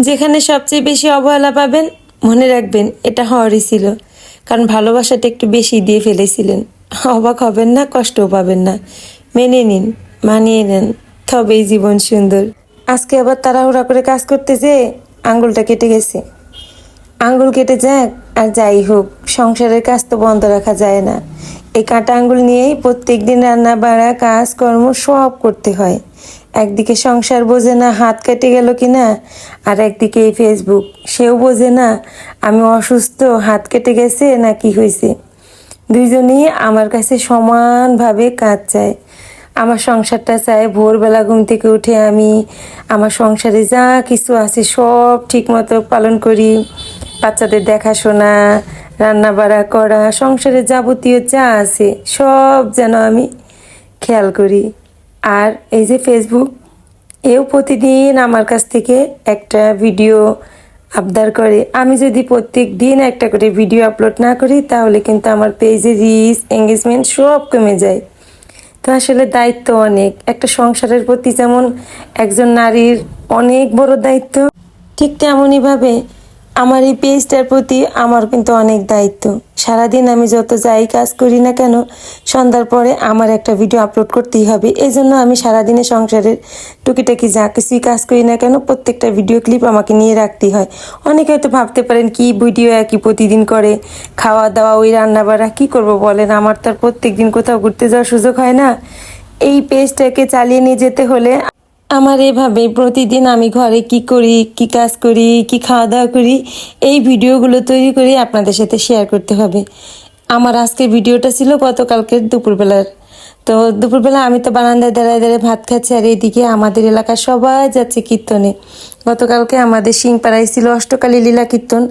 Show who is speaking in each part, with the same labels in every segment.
Speaker 1: যেখানে সবচেয়ে বেশি অবহেলা পাবেন, মনে রাখবেন এটা হওয়ারই ছিল। কারণ ভালোবাসাটা একটু বেশি দিয়ে ফেলেছিলেন। অবাক হবেন না, কষ্টও পাবেন না। মেনে নিন, মানিয়ে নেন, তবেই জীবন সুন্দর। আজকে আবার তাড়াহুড়া করে কাজ করতে যেয়ে আঙ্গুলটা কেটে গেছে। আঙ্গুল কেটে যাক আর যাই হোক। সংসারের কাজ তো বন্ধ রাখা যায় না। এই কাঁটা আঙ্গুল নিয়েই প্রত্যেক দিন রান্না, বাড়া কাজ কর্ম সব করতে হয়। একদিকে সংসার বোঝে না হাত কেটে গেল কি না আর একদিকে এই ফেসবুক সেও বোঝে না আমি অসুস্থ, হাত কেটে গেছে না কি হয়েছে। দুইজনই আমার কাছে সমানভাবে কাজ চায়। আমার সংসারটা চাই ভোরবেলা ঘুম থেকে উঠে আমি আমার সংসারে যা কিছু আছে সব ঠিকমতো পালন করি। বাচ্চাদের দেখাশোনা রান্না বাড়া করা সংসারে যাবতীয় যা আছে, সব যেন আমি খেয়াল করি। আর এই যে ফেসবুক এও প্রতিদিন আমার কাছ থেকে একটা ভিডিও আবদার করে। আমি যদি প্রত্যেক দিন একটা করে ভিডিও আপলোড না করি, তাহলে কিন্তু আমার পেজে রিচ এঙ্গেজমেন্ট সব কমে যায়। তো আসলে দায়িত্ব অনেক। একটা সংসারের প্রতি যেমন একজন নারীর অনেক বড় দায়িত্ব, ঠিক তেমনইভাবে আমার এই পেজটার প্রতি আমার কিন্তু অনেক দায়িত্ব। সারাদিন আমি যত যাই কাজ করি না কেন, সন্ধ্যার পরে আমার একটা ভিডিও আপলোড করতেই হবে। এই জন্য আমি সারাদিনে সংসারের টুকিটাকি যা কিছুই কাজ করি না কেন, প্রত্যেকটা ভিডিও ক্লিপ আমাকে নিয়ে রাখতেই হয়। অনেকে হয়তো ভাবতে পারেন, কি ভিডিও একই প্রতিদিন করে? খাওয়া দাওয়া ওই রান্না বাড়া কী করব বলেন? আমার তো আর প্রত্যেক দিন কোথাও ঘুরতে যাওয়ার সুযোগ হয় না। এই পেজটাকে চালিয়ে নিয়ে যেতে হলে আমার এভাবে প্রতিদিন আমি ঘরে কি করি, কি কাজ করি, কি খাওয়া দাওয়া করি, এই ভিডিওগুলো তৈরি করে আপনাদের সাথে শেয়ার করতে হবে। আমার আজকের ভিডিওটা ছিল গতকালকের দুপুরবেলার। তো দুপুরবেলা আমি তো বারান্দায় দাঁড়ায় দাঁড়ায় ভাত খাচ্ছি আর এইদিকে আমাদের এলাকার সবাই যাচ্ছে কীর্তনে। গতকালকে আমাদের সিংপাড়ায় ছিল অষ্টকালী লীলা কীর্তন।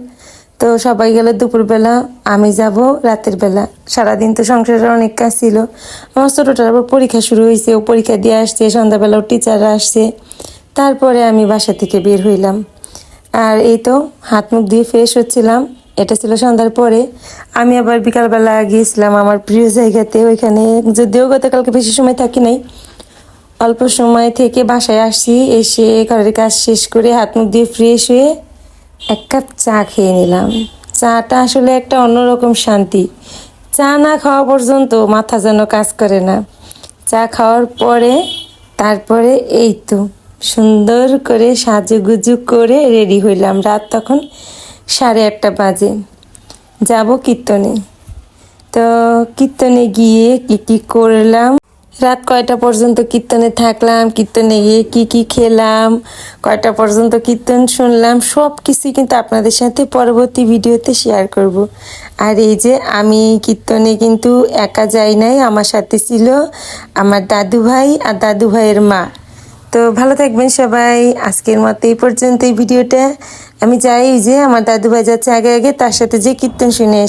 Speaker 1: তো সবাই গেল দুপুরবেলা, আমি যাব রাতের বেলা। সারাদিন তো সংসারের অনেক কাজ ছিল। আমার ছোটোটার আবার পরীক্ষা শুরু হয়েছে, ও পরীক্ষা দিয়ে আসছে, সন্ধ্যাবেলা ওর টিচাররা আসছে। তারপরে আমি বাসা থেকে বের হইলাম। আর এই তো হাত মুখ দিয়ে ফ্রেশ হচ্ছিলাম। এটা ছিল সন্ধ্যার পরে। আমি আবার বিকালবেলা গিয়েছিলাম আমার প্রিয় জায়গাতে, ওইখানে যদিও গতকালকে বেশি সময় থাকি নাই। অল্প সময় থেকে বাসায় আসছি, এসে ঘরের কাজ শেষ করে হাত মুখ দিয়ে ফ্রেশ হয়ে এক কাপ চা খেয়ে নিলাম। চাটা আসলে একটা অন্যরকম শান্তি। চা না খাওয়া পর্যন্ত মাথা যেন কাজ করে না। চা খাওয়ার পরে, তারপরে এই তো, সুন্দর করে সাজুগুজু করে রেডি হইলাম রাত তখন সাড়ে আটটা বাজে। যাব কীর্তনে। তো কীর্তনে গিয়ে কী কী করলাম? রাত কয়টা পর্যন্ত কীর্তনে থাকলাম, কীর্তনে গিয়ে কি কি খেলাম, কয়টা পর্যন্ত কীর্তন শুনলাম, সব কিছুই কিন্তু আপনাদের সাথে পরবর্তী ভিডিওতে শেয়ার করব। আর এই যে আমি কীর্তনে কিন্তু একা যাই নাই, আমার সাথে ছিল আমার দাদু ভাই আর দাদু ভাইয়ের মা তো ভালো থাকবেন সবাই, আজকের মতো এই পর্যন্ত এই ভিডিওটা আমি চাই যে আমার দাদু ভাই যাচ্ছে আগে আগে, তার সাথে যে কীর্তন শুনে